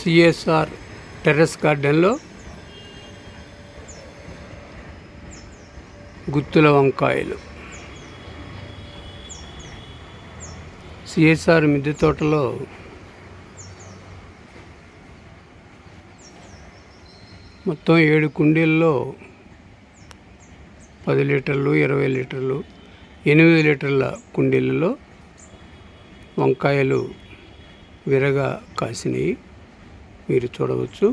CSR terrace గార్డెన్లో గుత్తుల వంకాయలు. CSR మిద్దె తోటలో మొత్తం ఏడు కుండీల్లో పది లీటర్లు ఇరవై లీటర్లు ఎనిమిది లీటర్ల కుండీలలో వంకాయలు విరగా కాసినాయి. మీరు చూడవచ్చు.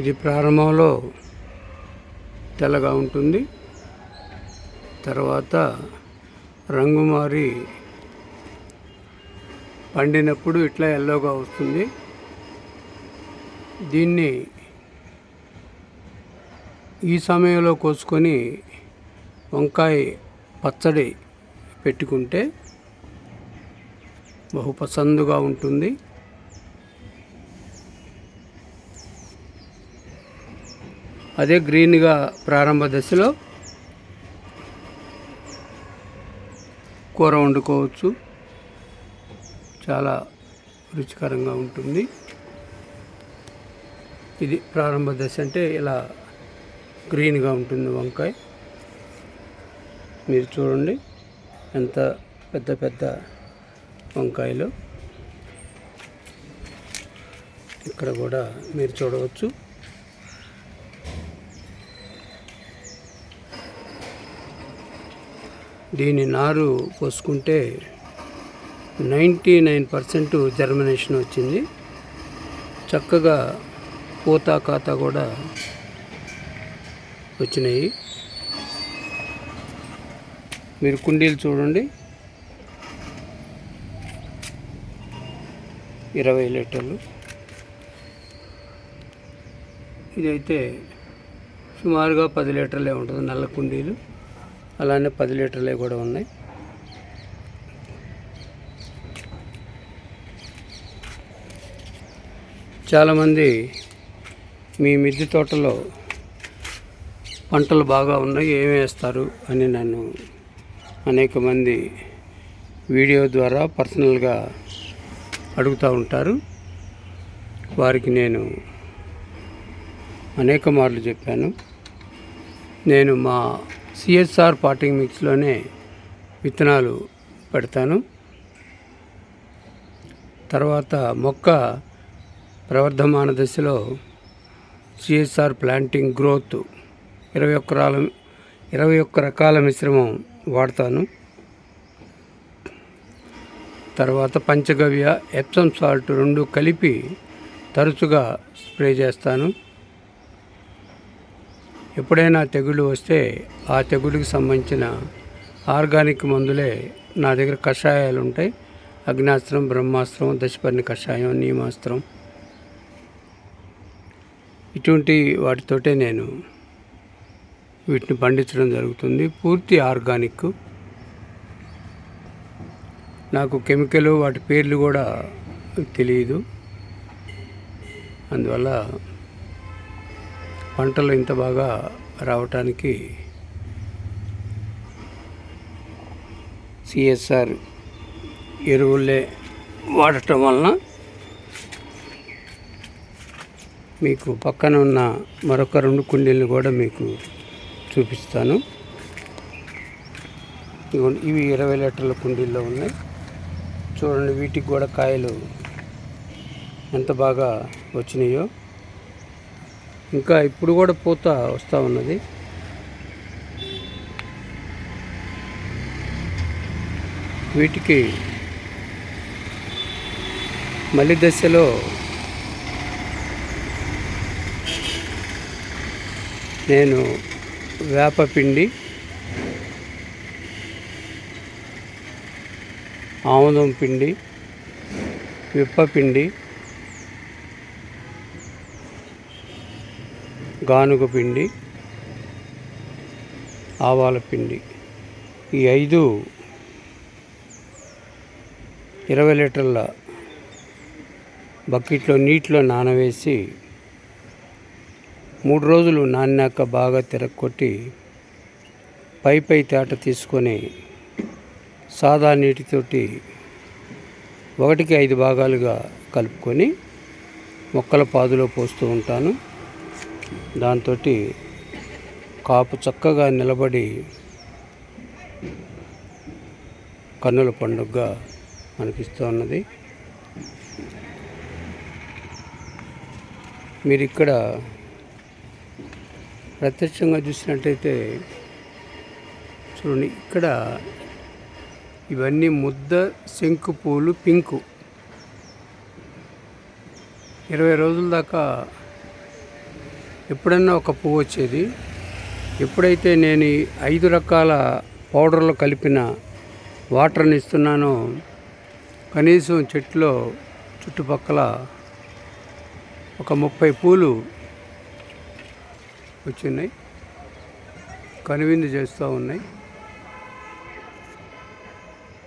ఇది ప్రారంభంలో తెల్లగా ఉంటుంది. తర్వాత రంగు మారి పండినప్పుడు ఇట్లా ఎల్లోగా వస్తుంది. దీన్ని ఈ సమయంలో కోసుకొని వంకాయ పచ్చడి పెట్టుకుంటే బహుపసందుగా ఉంటుంది. అదే గ్రీన్గా ప్రారంభ దశలో కూర వండుకోవచ్చు. చాలా రుచికరంగా ఉంటుంది. ఇది ప్రారంభ దశ అంటే ఇలా గ్రీన్గా ఉంటుంది వంకాయ. మీరు చూడండి ఎంత పెద్ద పెద్ద వంకాయలు. ఇక్కడ కూడా మీరు చూడవచ్చు. దీని నారు పోసుకుంటే నైంటీ నైన్ పర్సెంట్ జర్మినేషన్ వచ్చింది. చక్కగా పూత కాత కూడా వచ్చినాయి. మీరు కుండీలు చూడండి. ఇరవై లీటర్లు. ఇదైతే సుమారుగా పది లీటర్లే ఉంటుంది నల్ల కుండీలు. అలానే పది లీటర్లే కూడా ఉన్నాయి. చాలామంది మీ మిద్దె తోటలో పంటలు బాగా ఉన్నాయి ఏమి వేస్తారు అని నన్ను అనేక మంది వీడియో ద్వారా పర్సనల్గా అడుగుతూ ఉంటారు. వారికి నేను అనేక మార్లు చెప్పాను. నేను మా సిఎస్ఆర్ పాటింగ్ మిక్స్లోనే విత్తనాలు పెడతాను. తర్వాత మొక్క ప్రవర్ధమాన దశలో సిఎస్ఆర్ ప్లాంటింగ్ గ్రోత్ ఇరవై ఒక్క రాల ఇరవై ఒక్క రకాల మిశ్రమం వాడతాను. తర్వాత పంచగవ్య ఎప్సమ్ సాల్ట్ రెండు కలిపి తరచుగా స్ప్రే చేస్తాను. ఎప్పుడైనా తెగుళ్ళు వస్తే ఆ తెగుళ్ళకి సంబంధించిన ఆర్గానిక్ మందులే నా దగ్గర కషాయాలు ఉంటాయి. అగ్నాస్త్రం బ్రహ్మాస్త్రం దశపర్ణి కషాయం నియమాస్త్రం ఇటువంటి వాటితోటే నేను వీటిని పండించడం జరుగుతుంది. పూర్తి ఆర్గానిక్. నాకు కెమికల్ వాటి పేర్లు కూడా తెలియదు. అందువల్ల పంటలు ఇంత బాగా రావటానికి సిఎస్ఆర్ ఎరువులే వాడటం వలన మీకు పక్కన ఉన్న మరొక రెండు కుండీలను కూడా మీకు చూపిస్తాను. ఇవి ఇరవై లీటర్ల కుండీల్లో ఉన్నాయి. చూడండి వీటికి కూడా కాయలు ఎంత బాగా వచ్చినాయో. ఇంకా ఇప్పుడు కూడా పూత వస్తూ ఉన్నది. వీటికి మలి దశలో నేను వేపపిండి ఆముదం పిండి విప్పపిండి గానుగ పిండి ఆవాల పిండి. ఈ ఐదు ఇరవై లీటర్ల బకెట్లో నీటిలో నానవేసి మూడు రోజులు నానాక బాగా తిరగొట్టి పై పై తేట తీసుకొని సాదా నీటితోటి ఒకటికి ఐదు భాగాలుగా కలుపుకొని మొక్కల పాదులో పోస్తూ ఉంటాను. దాంతో కాపు చక్కగా నిలబడి కన్నుల పండుగగా అనిపిస్తూ ఉన్నది. మీరు ఇక్కడ ప్రత్యక్షంగా చూసినట్టయితే చూడండి ఇక్కడ ఇవన్నీ ముద్ద శంకు పూలు పింకు. ఇరవై రోజుల దాకా ఎప్పుడన్నా ఒక పువ్వు వచ్చేది. ఎప్పుడైతే నేను ఐదు రకాల పౌడర్లు కలిపిన వాటర్ని ఇస్తున్నానో కనీసం చెట్లో చుట్టుపక్కల ఒక ముప్పై పూలు వచ్చినాయి కనువిందు చేస్తూ ఉన్నాయి.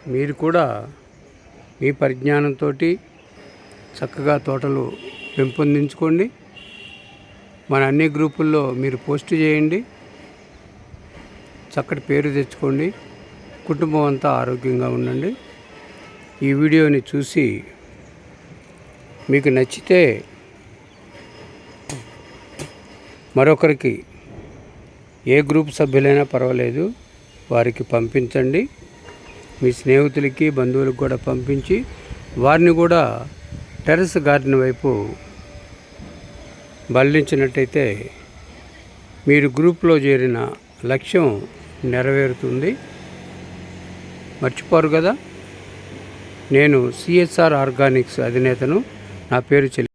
మీరు కూడా మీ పరిజ్ఞానంతో చక్కగా తోటలు పెంపొందించుకోండి. మన అన్ని గ్రూపుల్లో మీరు పోస్ట్ చేయండి. చక్కటి పేరు తెచ్చుకోండి. కుటుంబం అంతా ఆరోగ్యంగా ఉండండి. ఈ వీడియోని చూసి మీకు నచ్చితే మరొకరికి ఏ గ్రూప్ సభ్యులైనా పర్వాలేదు వారికి పంపించండి. మీ స్నేహితులకి బంధువులకు కూడా పంపించి వారిని కూడా టెర్రస్ గార్డెన్ వైపు బలించినట్టయితే మీరు గ్రూప్లో చేరిన లక్ష్యం నెరవేరుతుంది. మర్చిపోరు కదా? నేను సిఎస్ఆర్ ఆర్గానిక్స్ అధినేతను నా పేరు చెల్లి